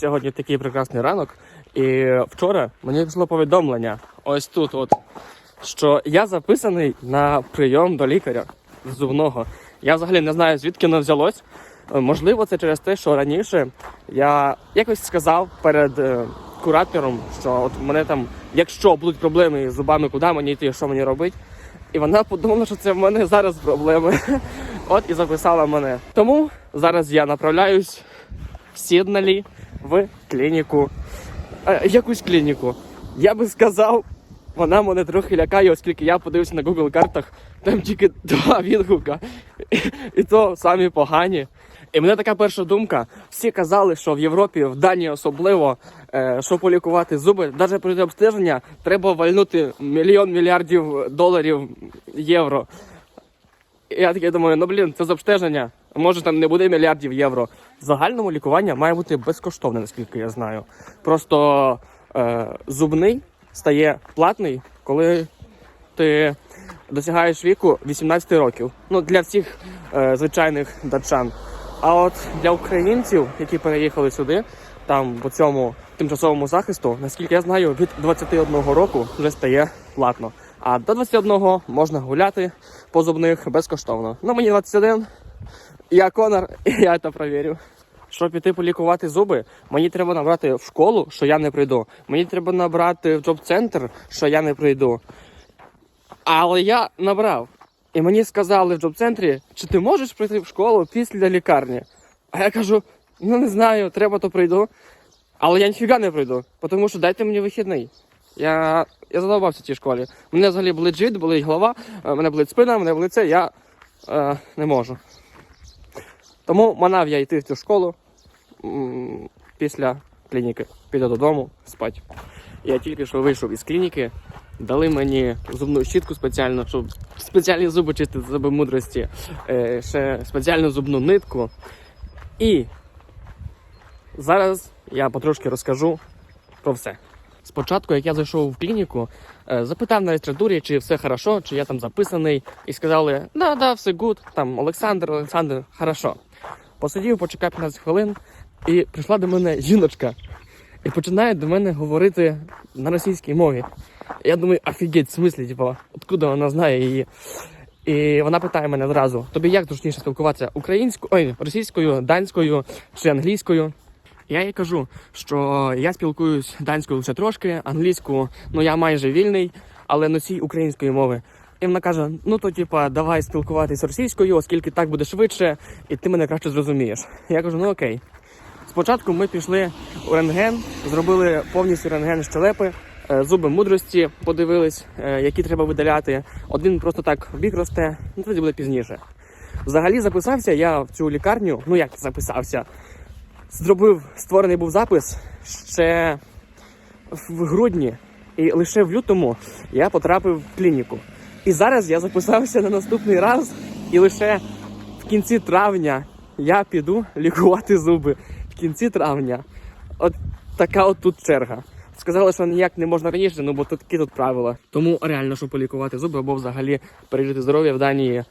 Сьогодні такий прекрасний ранок. І вчора мені пішло повідомлення ось тут, от, що я записаний на прийом до лікаря зубного. Я взагалі не знаю, звідки воно взялось. Можливо, це через те, що раніше я якось сказав перед е, куратором, що от мене там, якщо будуть проблеми з зубами, куди мені йти, що мені робити. І вона подумала, що це в мене зараз проблеми. От і записала мене. Тому зараз я направляюсь в Сідналі в клініку. Е, якусь клініку. Я би сказав, вона мене трохи лякає, оскільки я подивився на Google картах, там тільки два відгука. І, то самі погані. І мене така перша думка. Всі казали, що в Європі, в Данії особливо, е, щоб полікувати зуби, навіть при обстеження треба вальнути мільйон мільярдів доларів євро. Я таке думаю, ну блін, це з обстеження. Може там не буде мільярдів євро. Загальному лікування має бути безкоштовне, наскільки я знаю. Просто е, зубний стає платний, коли ти досягаєш віку 18 років. Ну, для всіх е, звичайних датчан. А от для українців, які переїхали сюди, там по цьому тимчасовому захисту, наскільки я знаю, від 21 року вже стає платно. А до 21 можна гуляти по зубних безкоштовно. Ну мені 21, я Конор, і я це провірю. Щоб піти полікувати зуби, мені треба набрати в школу, що я не прийду. Мені треба набрати в джоб-центр, що я не прийду. Але я набрав. І мені сказали в джоб-центрі, чи ти можеш прийти в школу після лікарні. А я кажу: ну не знаю, треба то прийду. Але я ніфіга не прийду, тому що дайте мені вихідний. Я, я задовбався в цій школі. Мене взагалі болить живіт, болить голова, е, мене болить спина, мене болить це, я е, не можу. Тому манав я йти в цю школу після клініки. Піду додому спати. Я тільки що вийшов із клініки, дали мені зубну щітку спеціально, щоб спеціальні зуби чистити зуби мудрості, е, ще спеціальну зубну нитку. І зараз я потрошки розкажу про все. Спочатку, як я зайшов в клініку, е, запитав на реєстратурі, чи все хорошо, чи я там записаний, і сказали, да, да, все гуд, там Олександр, Олександр, хорошо. Посидів, почекав 15 хвилин, і прийшла до мене жіночка і починає до мене говорити на російській мові. Я думаю, офігеть, в смислі, типу, откуда вона знає її. І вона питає мене одразу: тобі як зручніше спілкуватися українською, ой, російською, данською чи англійською? Я їй кажу, що я спілкуюсь данською лише трошки, англійську, ну я майже вільний, але носій української мови. І вона каже: ну то типа давай спілкуватись російською, оскільки так буде швидше, і ти мене краще зрозумієш. Я кажу, ну окей. Спочатку ми пішли у рентген, зробили повністю рентген щелепи, е, зуби мудрості, подивились, е, які треба видаляти. Один просто так в бік росте, ну тоді буде пізніше. Взагалі записався я в цю лікарню. Ну як записався? Зробив створений був запис ще в грудні, і лише в лютому я потрапив в клініку. І зараз я записався на наступний раз, і лише в кінці травня я піду лікувати зуби. В кінці травня. От така от тут черга. Сказали, що ніяк не можна раніше, ну бо тут такі тут правила. Тому реально, щоб полікувати зуби або взагалі пережити здоров'я в Данії,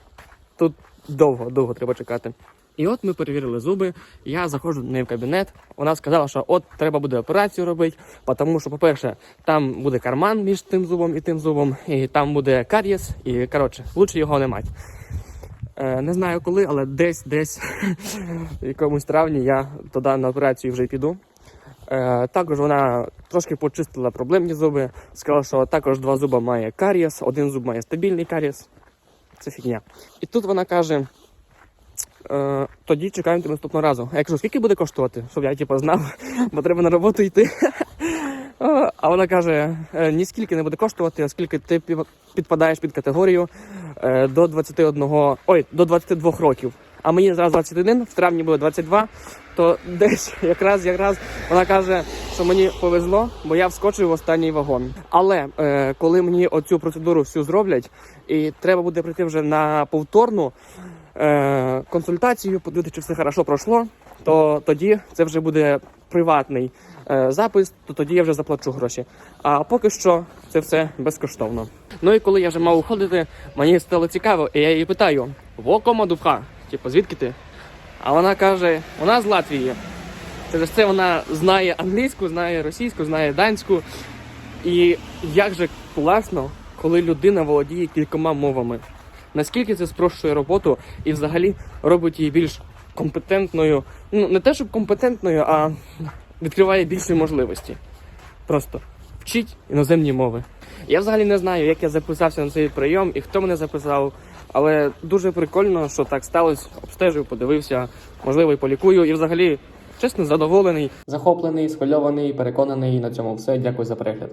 тут довго, довго треба чекати. І от ми перевірили зуби. Я заходжу до неї в кабінет. Вона сказала, що от треба буде операцію робити, тому що, по-перше, там буде карман між тим зубом і тим зубом, і там буде кар'єс, і коротше, лучше його не мати. Е, не знаю коли, але десь, десь в якомусь травні я туди на операцію вже піду. Е, також вона трошки почистила проблемні зуби. Сказала, що також два зуба має карієс, один зуб має стабільний карієс. Це фігня. І тут вона каже: е, тоді чекаємо наступного разу. А я кажу, скільки буде коштувати, щоб я типу, знав, бо треба на роботу йти. А вона каже: «Е, ні скільки не буде коштувати, оскільки ти підпадаєш під категорію е, до 21, ой, до 22 років. А мені зараз 21, в травні буде 22, то десь якраз якраз вона каже, що мені повезло, бо я вскочив в останній вагон. Але е, коли мені оцю процедуру всю зроблять, і треба буде прийти вже на повторну е, консультацію, подивитися, чи все хорошо пройшло, то тоді це вже буде приватний е, запис, то тоді я вже заплачу гроші. А поки що це все безкоштовно. Ну і коли я вже мав уходити, мені стало цікаво, і я її питаю: Во кома дубха? Типу, звідки ти? А вона каже: вона з Латвії. Через це вона знає англійську, знає російську, знає данську. І як же класно, коли людина володіє кількома мовами. Наскільки це спрощує роботу і взагалі робить її більш компетентною. Ну, не те, щоб компетентною, а відкриває більші можливості. Просто вчіть іноземні мови. Я взагалі не знаю, як я записався на цей прийом і хто мене записав, але дуже прикольно, що так сталося. Обстежив, подивився, можливо, і полікую. І взагалі, чесно, задоволений, захоплений, схвильований, переконаний на цьому все. Дякую за перегляд.